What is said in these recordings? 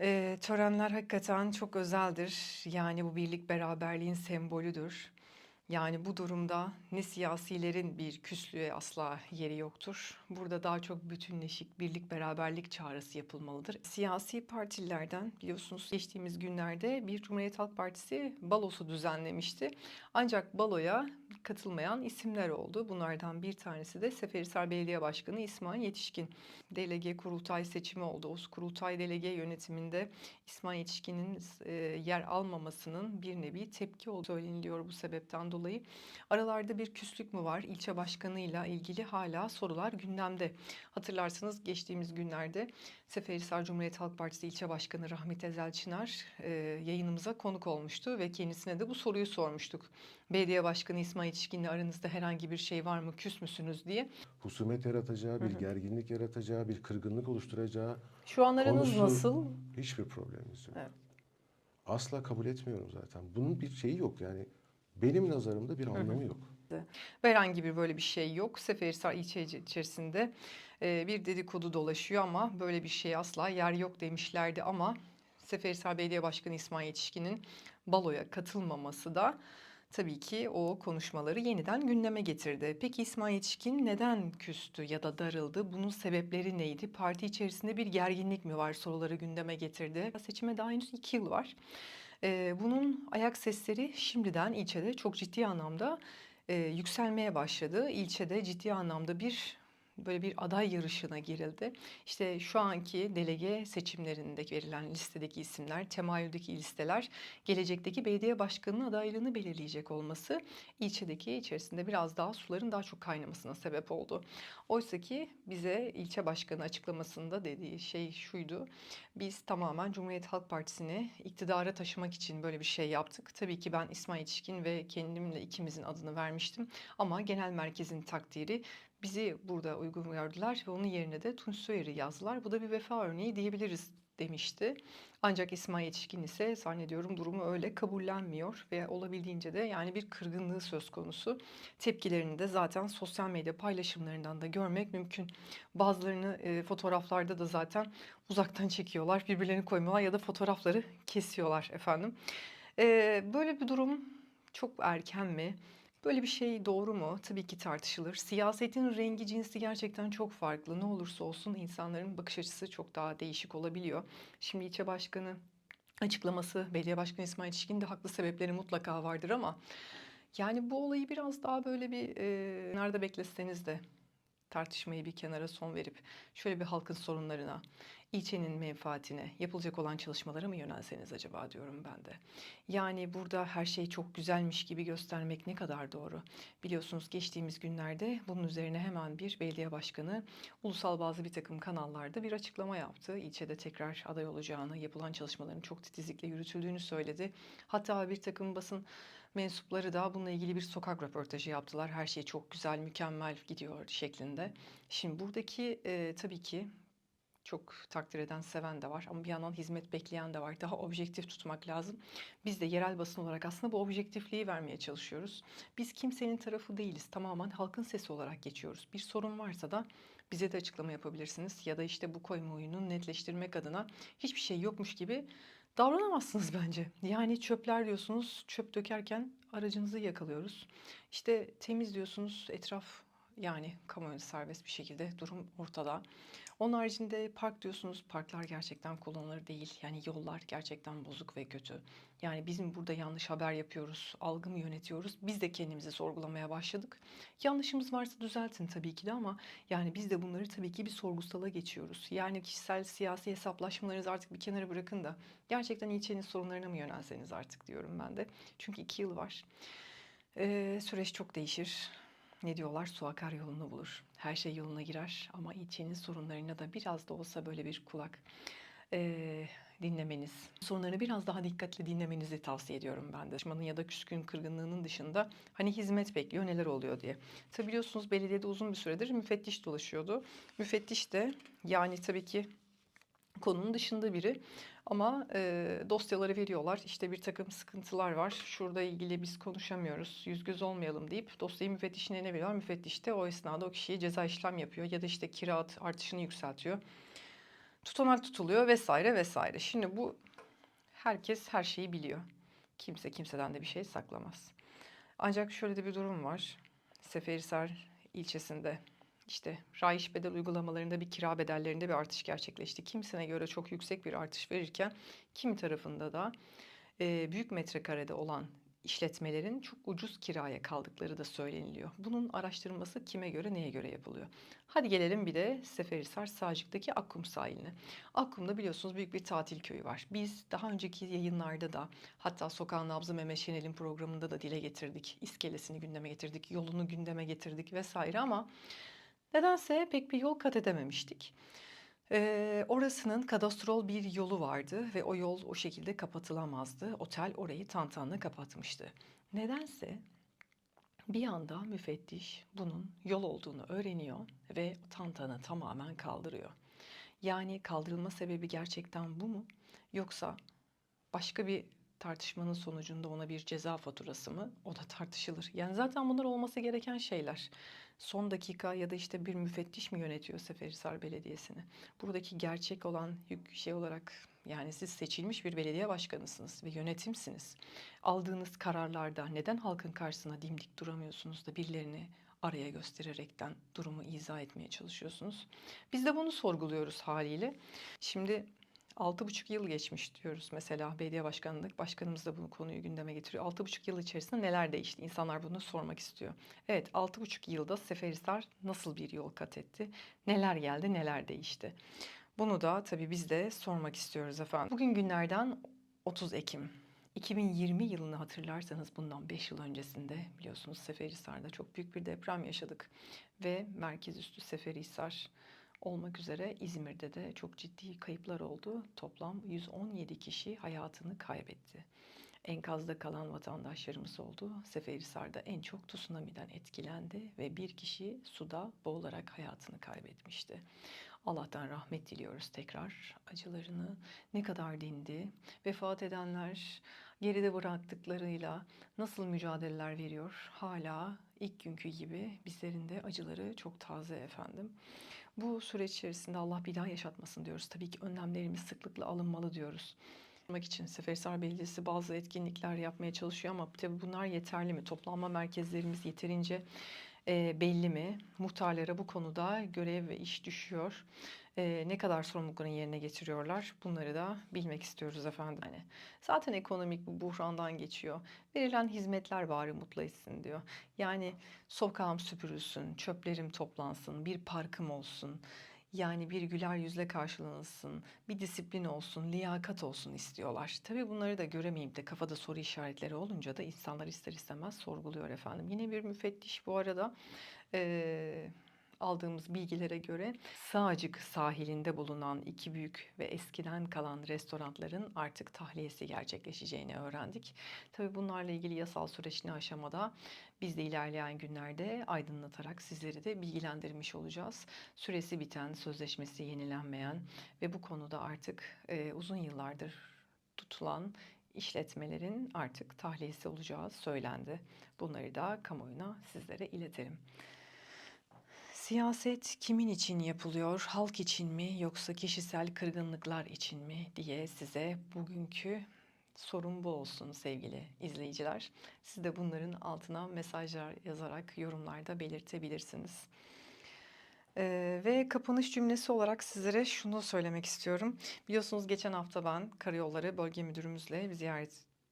Eee, törenler hakikaten çok özeldir. Yani bu birlik beraberliğin sembolüdür. Yani bu durumda ne siyasilerin bir küslüğe asla yeri yoktur. Burada daha çok bütünleşik, birlik beraberlik çağrısı yapılmalıdır. Siyasi partilerden biliyorsunuz geçtiğimiz günlerde bir Cumhuriyet Halk Partisi balosu düzenlemişti. Ancak baloya katılmayan isimler oldu. Bunlardan bir tanesi de Seferihisar Belediye Başkanı İsmail Yetişkin. Delege kurultay seçimi oldu. O kurultay delege yönetiminde İsmail Yetişkin'in e, yer almamasının bir nevi tepki olduğu söyleniliyor bu sebepten dolayı. Aralarda bir küslük mü var? İlçe başkanıyla ilgili hala sorular gündemde. Hatırlarsınız geçtiğimiz günlerde Seferihisar Cumhuriyet Halk Partisi ilçe başkanı Rahmet Ezel Çınar e, yayınımıza konuk olmuştu ve kendisine de bu soruyu sormuştuk. Belediye Başkanı İsmail Yetişkin'le aranızda herhangi bir şey var mı, küs müsünüz diye. husumet yaratacağı, bir gerginlik yaratacağı, bir kırgınlık oluşturacağı Şu an aranız konusu nasıl? hiçbir problemimiz yok. Evet. Asla kabul etmiyorum zaten. Bunun bir şeyi yok yani. Benim nazarımda bir anlamı yok. Ve herhangi bir böyle bir şey yok. Seferihisar ilçe içerisinde e, bir dedikodu dolaşıyor ama böyle bir şey asla yer yok demişlerdi ama Seferihisar Belediye Başkanı İsmail Yetişkin'in baloya katılmaması da tabii ki o konuşmaları yeniden gündeme getirdi. Peki İsmail Yetişkin neden küstü ya da darıldı? Bunun sebepleri neydi? Parti içerisinde bir gerginlik mi var? Soruları gündeme getirdi. Seçime daha henüz iki yıl var. Ee, bunun ayak sesleri şimdiden ilçede çok ciddi anlamda e, yükselmeye başladı. İlçede ciddi anlamda bir böyle bir aday yarışına girildi. İşte şu anki delege seçimlerinde verilen listedeki isimler, temayüldeki listeler gelecekteki belediye başkanının adaylığını belirleyecek olması ilçedeki içerisinde biraz daha suların daha çok kaynamasına sebep oldu. Oysa ki bize ilçe başkanı açıklamasında dediği şey şuydu. Biz tamamen Cumhuriyet Halk Partisi'ni iktidara taşımak için böyle bir şey yaptık. Tabii ki ben İsmail Yetişkin ve kendimle ikimizin adını vermiştim. Ama genel merkezin takdiri bizi burada uygun gördüler ve onun yerine de Tunç Soyer'i yazdılar. Bu da bir vefa örneği diyebiliriz demişti. Ancak İsmail Yetişkin ise zannediyorum durumu öyle kabullenmiyor ve olabildiğince de yani bir kırgınlığı söz konusu. Tepkilerini de zaten sosyal medya paylaşımlarından da görmek mümkün. Bazılarını e, fotoğraflarda da zaten uzaktan çekiyorlar, birbirlerini koymuyorlar ya da fotoğrafları kesiyorlar efendim. E, böyle bir durum çok erken mi? Böyle bir şey doğru mu? Tabii ki tartışılır. Siyasetin rengi cinsi gerçekten çok farklı. Ne olursa olsun insanların bakış açısı çok daha değişik olabiliyor. Şimdi ilçe başkanı açıklaması, belediye başkanı İsmail Yetişkin de haklı sebepleri mutlaka vardır ama yani bu olayı biraz daha böyle bir e, nerede bekleseniz de tartışmayı bir kenara son verip şöyle bir halkın sorunlarına, ilçenin menfaatine, yapılacak olan çalışmalara mı yönelseniz acaba diyorum ben de. Yani burada her şey çok güzelmiş gibi göstermek ne kadar doğru. Biliyorsunuz geçtiğimiz günlerde bunun üzerine hemen bir belediye başkanı ulusal bazı bir takım kanallarda bir açıklama yaptı. İlçede tekrar aday olacağını, yapılan çalışmaların çok titizlikle yürütüldüğünü söyledi. Hatta bir takım basın mensupları da bununla ilgili bir sokak röportajı yaptılar. Her şey çok güzel, mükemmel gidiyor şeklinde. Şimdi buradaki e, tabii ki çok takdir eden, seven de var ama bir yandan hizmet bekleyen de var. Daha objektif tutmak lazım. Biz de yerel basın olarak aslında bu objektifliği vermeye çalışıyoruz. Biz kimsenin tarafı değiliz. Tamamen halkın sesi olarak geçiyoruz. Bir sorun varsa da bize de açıklama yapabilirsiniz. Ya da işte bu kamuoyunu netleştirmek adına hiçbir şey yokmuş gibi davranamazsınız bence. Yani çöpler diyorsunuz, çöp dökerken aracınızı yakalıyoruz. İşte temiz diyorsunuz, etraf yani kamuoyu serbest bir şekilde durum ortada. Onun haricinde park diyorsunuz, parklar gerçekten kullanılır değil. Yani yollar gerçekten bozuk ve kötü. Yani bizim burada yanlış haber yapıyoruz, algı mı yönetiyoruz? Biz de kendimizi sorgulamaya başladık. Yanlışımız varsa düzeltin tabii ki de ama yani biz de bunları tabii ki bir sorgusala geçiyoruz. Yani kişisel siyasi hesaplaşmalarınızı artık bir kenara bırakın da gerçekten ilçenin sorunlarına mı yönelseniz artık diyorum ben de. Çünkü iki yıl var. Ee, süreç çok değişir. Ne diyorlar? Su akar yolunu bulur. Her şey yoluna girer ama ilçenin sorunlarına da biraz da olsa böyle bir kulak eee, dinlemeniz, sorunlarını biraz daha dikkatli dinlemenizi tavsiye ediyorum ben de. Düşmanın ya da küskün kırgınlığının dışında hani hizmet bekliyor neler oluyor diye. Tabi biliyorsunuz belediyede uzun bir süredir müfettiş dolaşıyordu. Müfettiş de yani tabii ki konunun dışında biri ama e, dosyaları veriyorlar. İşte bir takım sıkıntılar var. Şurada ilgili biz konuşamıyoruz. Yüz göz olmayalım deyip dosyayı müfettişin eline veriyorlar. Müfettiş de o esnada o kişiye ceza işlem yapıyor ya da işte kira artışını yükseltiyor. tutanak tutuluyor vesaire vesaire. Şimdi bu herkes her şeyi biliyor. Kimse kimseden de bir şey saklamaz. Ancak şöyle de bir durum var. Seferihisar ilçesinde işte rayiç bedel uygulamalarında bir kira bedellerinde bir artış gerçekleşti. Kimisine göre çok yüksek bir artış verirken kimi tarafında da e, büyük metrekarede olan işletmelerin çok ucuz kiraya kaldıkları da söyleniliyor. Bunun araştırılması kime göre neye göre yapılıyor? Hadi gelelim bir de Seferihisar Sağcık'taki Akkum sahiline. Akkum'da biliyorsunuz büyük bir tatil köyü var. Biz daha önceki yayınlarda da hatta Sokağın Nabzı Mehmet Şenel'in programında da dile getirdik. İskelesini gündeme getirdik, yolunu gündeme getirdik vesaire ama nedense pek bir yol kat edememiştik. Ee, orasının kadastrol bir yolu vardı ve o yol o şekilde kapatılamazdı. Otel orayı tantanla kapatmıştı. Nedense bir anda müfettiş bunun yol olduğunu öğreniyor ve tantanı tamamen kaldırıyor. Yani kaldırılma sebebi gerçekten bu mu? Yoksa başka bir tartışmanın sonucunda ona bir ceza faturası mı? O da tartışılır. Yani zaten bunlar olması gereken şeyler. Son dakika ya da işte bir müfettiş mi yönetiyor Seferihisar Belediyesi'ni? Buradaki gerçek olan şey olarak yani siz seçilmiş bir belediye başkanısınız ve yönetimsiniz. Aldığınız kararlarda neden halkın karşısına dimdik duramıyorsunuz da birilerini araya göstererekten durumu izah etmeye çalışıyorsunuz? Biz de bunu sorguluyoruz haliyle. Şimdi Altı buçuk yıl geçmiş diyoruz mesela belediye başkanlık. Başkanımız da bu konuyu gündeme getiriyor. Altı buçuk yıl içerisinde neler değişti? İnsanlar bunu sormak istiyor. Evet altı buçuk yılda Seferihisar nasıl bir yol kat etti? Neler geldi neler değişti? Bunu da tabii biz de sormak istiyoruz efendim. Bugün günlerden 30 Ekim. 2020 yılını hatırlarsanız bundan 5 yıl öncesinde biliyorsunuz Seferihisar'da çok büyük bir deprem yaşadık. Ve merkez üstü Seferihisar olmak üzere İzmir'de de çok ciddi kayıplar oldu. Toplam 117 kişi hayatını kaybetti. Enkazda kalan vatandaşlarımız oldu. Seferihisar'da en çok tsunami'den etkilendi ve bir kişi suda boğularak hayatını kaybetmişti. Allah'tan rahmet diliyoruz tekrar. Acılarını ne kadar dindi. Vefat edenler geride bıraktıklarıyla nasıl mücadeleler veriyor? Hala ilk günkü gibi bizlerin de acıları çok taze efendim. Bu süreç içerisinde Allah bir daha yaşatmasın diyoruz. Tabii ki önlemlerimiz sıklıkla alınmalı diyoruz. Yapmak için Seferihisar Belediyesi bazı etkinlikler yapmaya çalışıyor ama tabii bunlar yeterli mi? Toplanma merkezlerimiz yeterince belli mi? Muhtarlara bu konuda görev ve iş düşüyor. E, ne kadar sorumluluklarını yerine getiriyorlar? Bunları da bilmek istiyoruz efendim. Yani zaten ekonomik bu buhrandan geçiyor. Verilen hizmetler bari mutlu etsin diyor. Yani sokağım süpürülsün, çöplerim toplansın, bir parkım olsun. Yani bir güler yüzle karşılanılsın, bir disiplin olsun, liyakat olsun istiyorlar. Tabii bunları da göremeyip de kafada soru işaretleri olunca da insanlar ister istemez sorguluyor efendim. Yine bir müfettiş bu arada eee, aldığımız bilgilere göre Sağcık sahilinde bulunan iki büyük ve eskiden kalan restoranların artık tahliyesi gerçekleşeceğini öğrendik. Tabii bunlarla ilgili yasal süreç ne aşamada biz de ilerleyen günlerde aydınlatarak sizleri de bilgilendirmiş olacağız. Süresi biten, sözleşmesi yenilenmeyen ve bu konuda artık e, uzun yıllardır tutulan işletmelerin artık tahliyesi olacağı söylendi. Bunları da kamuoyuna sizlere iletelim. Siyaset kimin için yapılıyor? Halk için mi yoksa kişisel kırgınlıklar için mi diye size bugünkü sorum bu olsun sevgili izleyiciler. Siz de bunların altına mesajlar yazarak yorumlarda belirtebilirsiniz. Ee, ve kapanış cümlesi olarak sizlere şunu söylemek istiyorum. Biliyorsunuz geçen hafta ben Karayolları Bölge Müdürümüzle bir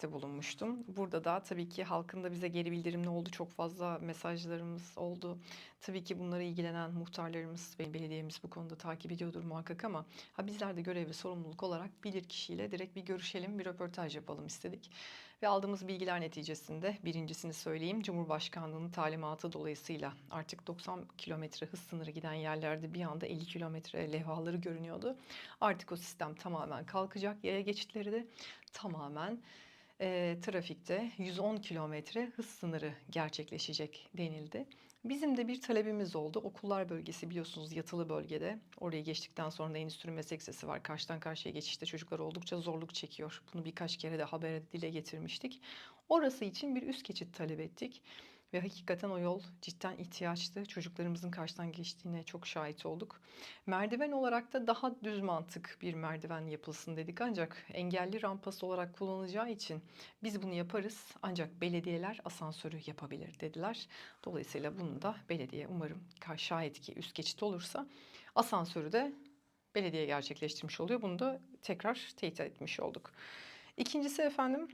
ziyarette bulunmuştum. Burada da tabii ki halkın da bize geri bildirimli oldu. Çok fazla mesajlarımız oldu. Tabii ki bunlara ilgilenen muhtarlarımız ve belediyemiz bu konuda takip ediyordur muhakkak ama ha bizler de görev ve sorumluluk olarak bilir kişiyle direkt bir görüşelim, bir röportaj yapalım istedik. Ve aldığımız bilgiler neticesinde birincisini söyleyeyim. Cumhurbaşkanlığının talimatı dolayısıyla artık 90 kilometre hız sınırı giden yerlerde bir anda 50 kilometre levhaları görünüyordu. Artık o sistem tamamen kalkacak. Yaya geçitleri de tamamen e, trafikte 110 kilometre hız sınırı gerçekleşecek denildi. Bizim de bir talebimiz oldu. Okullar bölgesi biliyorsunuz yatılı bölgede. Orayı geçtikten sonra da endüstri meslek lisesi var. Karşıdan karşıya geçişte çocuklar oldukça zorluk çekiyor. Bunu birkaç kere de habere dile getirmiştik. Orası için bir üst geçit talep ettik. Ve hakikaten o yol cidden ihtiyaçtı. Çocuklarımızın karşıdan geçtiğine çok şahit olduk. Merdiven olarak da daha düz mantık bir merdiven yapılsın dedik. Ancak engelli rampası olarak kullanılacağı için biz bunu yaparız. Ancak belediyeler asansörü yapabilir dediler. Dolayısıyla bunu da belediye umarım şayet ki üst geçit olursa asansörü de belediye gerçekleştirmiş oluyor. Bunu da tekrar teyit etmiş olduk. İkincisi efendim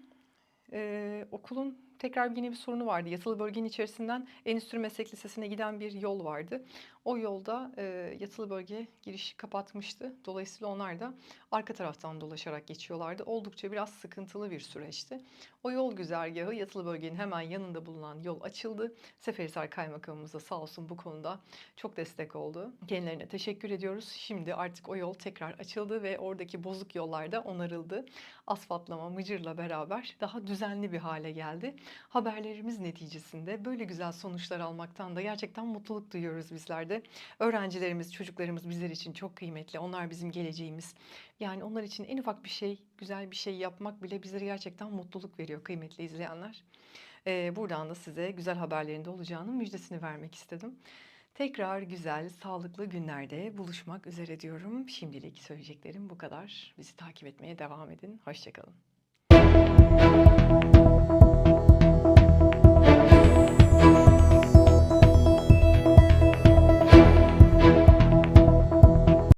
ee, okulun tekrar yine bir sorunu vardı. Yatılı bölgenin içerisinden Endüstri Meslek Lisesi'ne giden bir yol vardı. O yolda e, yatılı bölge girişi kapatmıştı. Dolayısıyla onlar da arka taraftan dolaşarak geçiyorlardı. Oldukça biraz sıkıntılı bir süreçti. O yol güzergahı yatılı bölgenin hemen yanında bulunan yol açıldı. Seferihisar Kaymakamımız da sağ olsun bu konuda çok destek oldu. Kendilerine teşekkür ediyoruz. Şimdi artık o yol tekrar açıldı ve oradaki bozuk yollar da onarıldı. Asfaltlama, mıcırla beraber daha düzenli bir hale geldi. Haberlerimiz neticesinde böyle güzel sonuçlar almaktan da gerçekten mutluluk duyuyoruz bizler de. Öğrencilerimiz, çocuklarımız bizler için çok kıymetli. Onlar bizim geleceğimiz. Yani onlar için en ufak bir şey, güzel bir şey yapmak bile bizlere gerçekten mutluluk veriyor kıymetli izleyenler. Ee, buradan da size güzel haberlerinde olacağının müjdesini vermek istedim. Tekrar güzel, sağlıklı günlerde buluşmak üzere diyorum. Şimdilik söyleyeceklerim bu kadar. Bizi takip etmeye devam edin. Hoşçakalın.